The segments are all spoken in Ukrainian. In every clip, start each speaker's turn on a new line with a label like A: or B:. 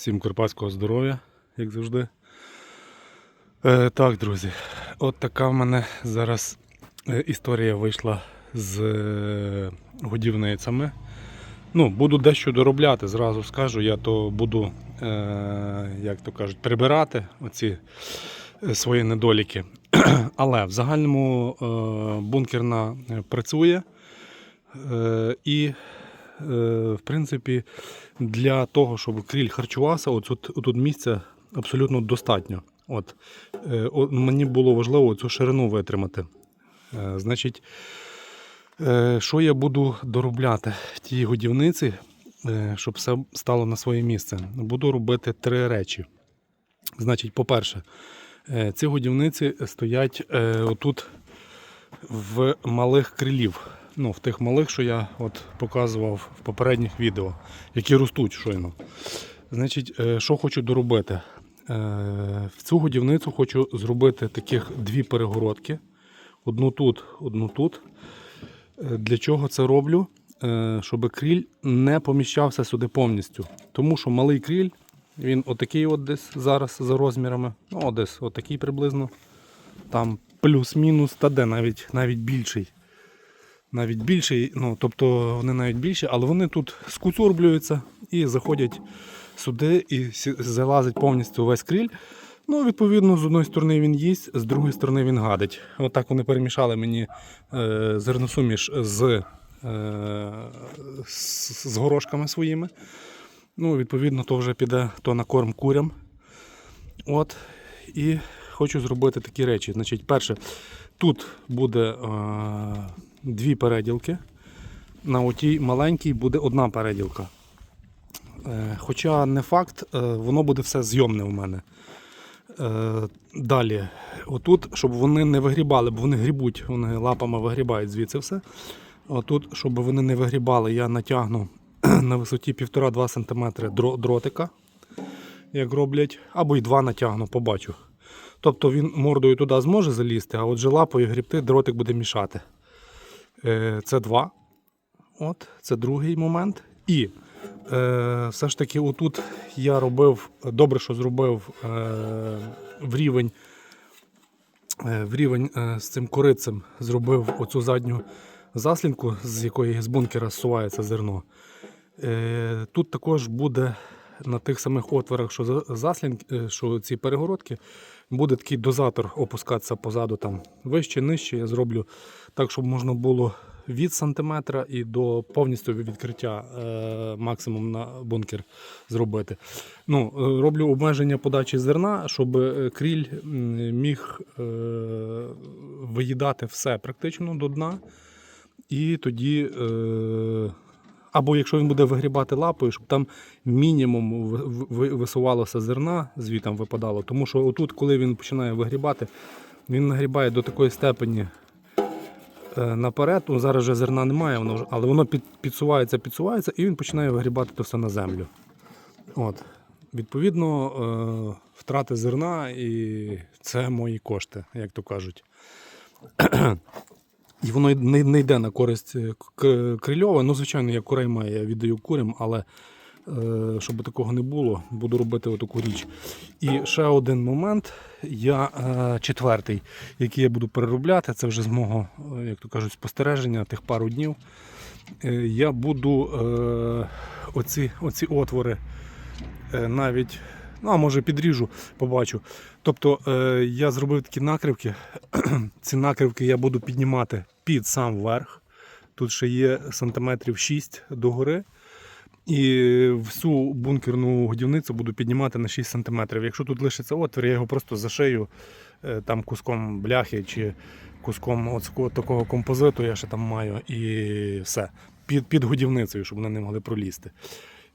A: Всім карпатського здоров'я, як завжди. Е, так, друзі, от така в мене зараз е, історія вийшла з е, годівницями. Ну, буду дещо доробляти, зразу скажу. Я то буду, е, як то кажуть, прибирати оці е, свої недоліки. Але в загальному е, бункерна працює. Е, і, е, в принципі, для того, щоб кріль харчувався, от тут, тут місця абсолютно достатньо. От, е, от мені було важливо цю ширину витримати. Е, значить, е, що я буду доробляти тій годівниці, е, щоб все стало на своє місце? Буду робити три речі. Значить, по-перше, е, ці годівниці стоять е, отут в малих крилів. Ну, в тих малих, що я от показував в попередніх відео, які ростуть щойно. Значить, е, що хочу доробити? Е, В цю годівницю хочу зробити таких дві перегородки. Одну тут, одну тут. Е, Для чого це роблю? Щоб кріль не поміщався сюди повністю. Тому що малий кріль, він отакий от десь зараз за розмірами. Ну, десь отакий приблизно. Там плюс-мінус, та де навіть, навіть більший. Навіть більший, ну тобто вони навіть більші, але вони тут скуцурблюються і заходять сюди і залазить повністю весь кріль. Ну, відповідно, з одної сторони він їсть, з другої сторони він гадить. Отак вони перемішали мені е, зерносуміш з, е, з, з горошками своїми. Ну, відповідно, то вже піде то на корм курям. От. І хочу зробити такі речі. Значить, перше, тут буде е, дві переділки. На отій маленькій буде одна переділка. Е, хоча не факт, е, воно буде все зйомне у мене. Е, далі, отут, щоб вони не вигрібали, бо вони грібуть, вони лапами вигрібають звідси все. Отут, щоб вони не вигрібали, я натягну на висоті 1,5-2 см дротика, як роблять, або й два натягну, побачу. Тобто він мордою туди зможе залізти, а отже лапою грібти дротик буде мішати. Е, Це два. От, це другий момент. І е, все ж таки, отут я робив, добре, що зробив е, в рівень, е, в рівень е, з цим корицем, зробив оцю задню заслінку, з якої з бункера зсувається зерно. Е, тут також буде на тих самих отворах, що за- заслінки, що ці перегородки, буде такий дозатор опускатися позаду там вище, нижче. Я зроблю так, щоб можна було від сантиметра і до повністю відкриття е, максимум на бункер зробити. Ну, е, роблю обмеження подачі зерна, щоб е, кріль міг е, виїдати все практично до дна. І тоді, е, або якщо він буде вигрібати лапою, щоб там мінімум ви- ви- висувалося зерна, звітом випадало. Тому що отут, коли він починає вигрібати, він нагрібає до такої степені е, наперед. Ну, зараз вже зерна немає, воно вже, але воно під, підсувається, підсувається, і він починає вигрібати то все на землю. От. Відповідно, е, втрати зерна і це мої кошти, як то кажуть. І воно не, не йде на користь е, крильова. Ну, звичайно, я курей маю, я віддаю курям, але е, щоб такого не було, буду робити отаку річ. І ще один момент, я е, четвертий, який я буду переробляти, це вже з мого, е, як то кажуть, спостереження тих пару днів. Е, я буду е, оці, оці отвори е, навіть, ну а може підріжу, побачу. Тобто е, я зробив такі накривки. Ці накривки я буду піднімати під сам верх. Тут ще є сантиметрів 6 догори. І всю бункерну годівницю буду піднімати на 6 см. Якщо тут лишиться отвір, я його просто зашию е, там куском бляхи чи куском от такого композиту я ще там маю і все. Під, під годівницею, щоб вони не могли пролізти.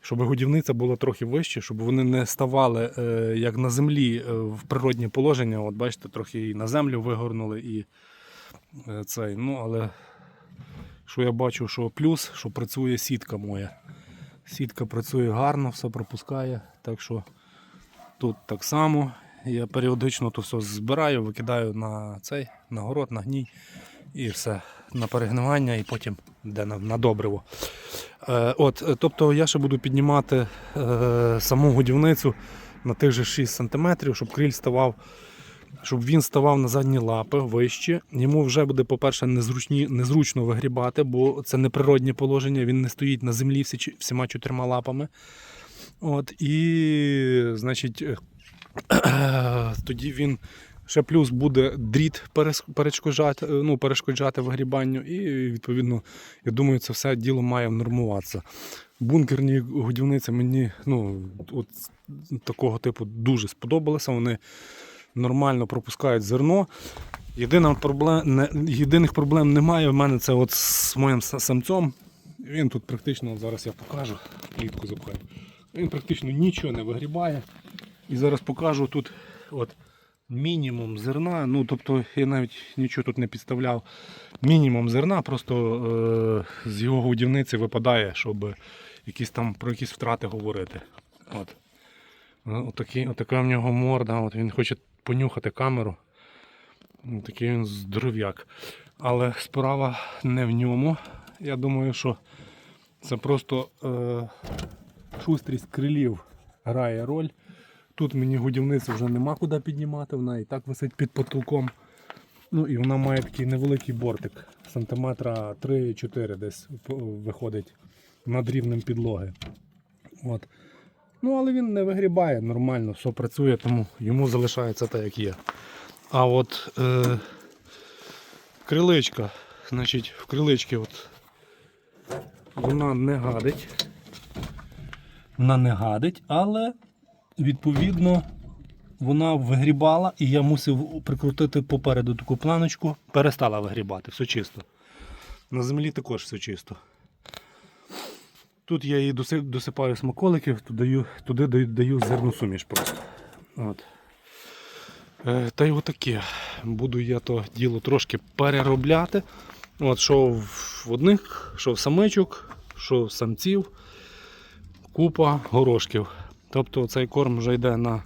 A: Щоб годівниця була трохи вище, щоб вони не ставали е, як на землі е, в природнє положення. От бачите, трохи і на землю вигорнули і е, цей. Ну, але що я бачу, що плюс, що працює сітка моя. Сітка працює гарно, все пропускає. Так що тут так само. Я періодично то все збираю, викидаю на цей, на город, на гній і все на перегнивання, і потім де на, на добриво. Е, от, е, тобто я ще буду піднімати е, саму годівницю на тих же 6 см, щоб криль ставав, щоб він ставав на задні лапи вище. Йому вже буде, по-перше, незручні, незручно вигрібати, бо це неприроднє положення, він не стоїть на землі всі, всіма чотирма лапами. От, і, значить, е, тоді він ще плюс буде дріт перешкоджати, е, ну, перешкоджати вигрібанню, і відповідно, я думаю, це все діло має нормуватися. Бункерні годівниці мені ну, от такого типу дуже сподобалися. Вони нормально пропускають зерно. Єдина проблем, єдиних проблем немає в мене це от з моїм са- самцом. Він тут практично, зараз я покажу, клітку запхаю. Він практично нічого не вигрібає. І зараз покажу тут от мінімум зерна. Ну, тобто я навіть нічого тут не підставляв. Мінімум зерна, просто е, з його годівниці випадає, щоб якісь там про якісь втрати говорити. От. Е, Отакий, отака в нього морда, от він хоче понюхати камеру. Ну, Такий він здоров'як. Але справа не в ньому. Я думаю, що це просто е, шустрість крилів грає роль. Тут мені годівниці вже нема куди піднімати, вона і так висить під потолком. Ну і вона має такий невеликий бортик, сантиметра 3-4 десь виходить над рівнем підлоги. От. Ну, але він не вигрібає нормально, все працює, тому йому залишається так, як є. А от е, криличка, значить, в криличці от, вона не гадить. Вона не гадить, але відповідно вона вигрібала і я мусив прикрутити попереду таку планочку. Перестала вигрібати, все чисто. На землі також все чисто. Тут я її досипаю смаколиків, туди даю, даю зерну суміш просто. От. Е, та й отаке. Буду я то діло трошки переробляти. От, що в одних, що в самичок, що в самців, купа горошків. Тобто цей корм вже йде на,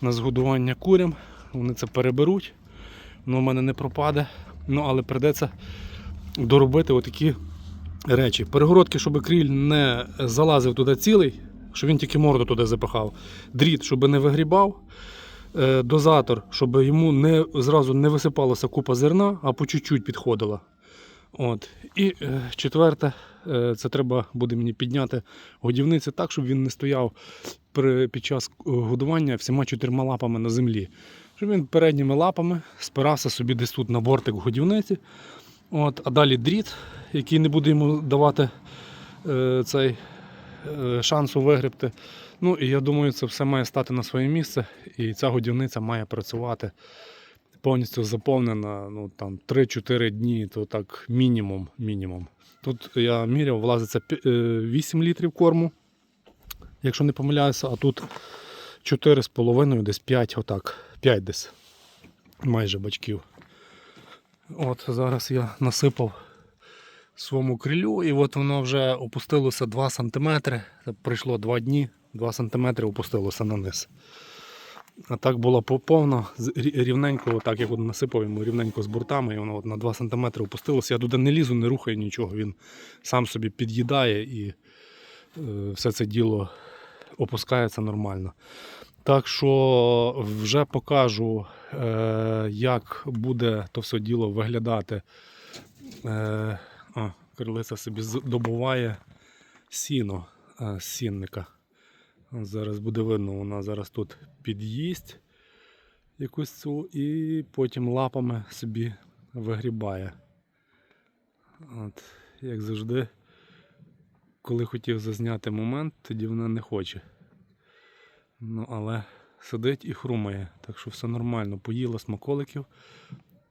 A: на згодування курям. Вони це переберуть. Воно в мене не пропаде. Ну, але придеться доробити отакі речі. Перегородки, щоб кріль не залазив туди цілий, щоб він тільки морду туди запихав. Дріт, щоб не вигрібав. Е, Дозатор, щоб йому не, зразу не висипалася купа зерна, а по чуть-чуть підходила. От. І е, четверте, це треба буде мені підняти годівниці так, щоб він не стояв при, під час е, годування всіма чотирма лапами на землі. Щоб він передніми лапами спирався собі десь тут на бортик годівниці. От, а далі дріт, який не буде йому давати е, цей е, шансу вигребти. Ну і я думаю, це все має стати на своє місце, і ця годівниця має працювати повністю заповнена ну, там, 3-4 дні, то так мінімум. мінімум. Тут я міряв, влазиться е, 8 літрів корму, якщо не помиляюся, а тут 4,5, десь 5, отак, 5 десь майже бачків. От зараз я насипав своєму крилю, і от воно вже опустилося 2 см. Пройшло 2 дні, 2 см опустилося на низ. А так було по- повно, рівненько, так як насипав йому рівненько з бортами, і воно от на 2 см опустилося. Я туди не лізу, не рухаю нічого. Він сам собі під'їдає і е, все це діло опускається нормально. Так що вже покажу, е, як буде то все діло виглядати. Е, а, крилиця собі добуває сіно з сінника. Зараз буде видно, вона зараз тут під'їсть якусь цю і потім лапами собі вигрібає. От, як завжди, коли хотів зазняти момент, тоді вона не хоче. Ну, але сидить і хрумає, так що все нормально. Поїла смаколиків.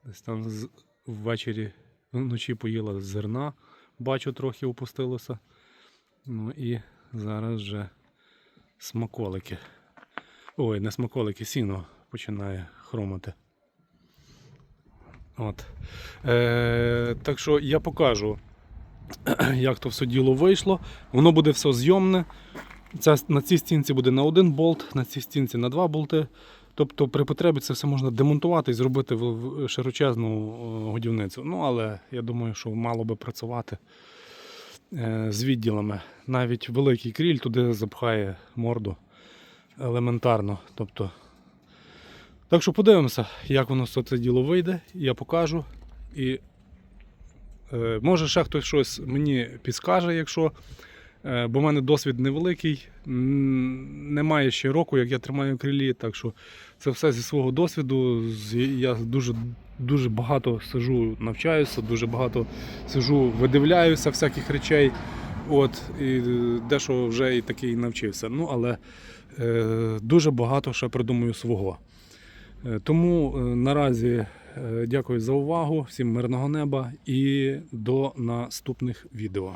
A: Десь там ввечері, вночі поїла зерна, бачу, трохи опустилося. Ну і зараз вже смаколики. Ой, не смаколики, сіно починає хромати. От. Е, так що я покажу, як то все діло вийшло. Воно буде все зйомне. Ця, на цій стінці буде на один болт, на цій стінці на два болти. Тобто при потребі це все можна демонтувати і зробити в- широчезну е, годівницю. Ну, але я думаю, що мало би працювати з відділами. Навіть великий кріль туди запхає морду елементарно. Тобто, так що подивимося, як воно все це діло вийде, я покажу. І е, може ще хтось щось мені підскаже, якщо. Е, бо в мене досвід невеликий, немає ще року, як я тримаю крилі, так що це все зі свого досвіду. Я дуже, дуже багато сижу, навчаюся, дуже багато сижу, видивляюся всяких речей. От, і дещо вже і такий навчився. Ну, але е, дуже багато ще придумую свого. Е, Тому е, наразі е, дякую за увагу, всім мирного неба і до наступних відео.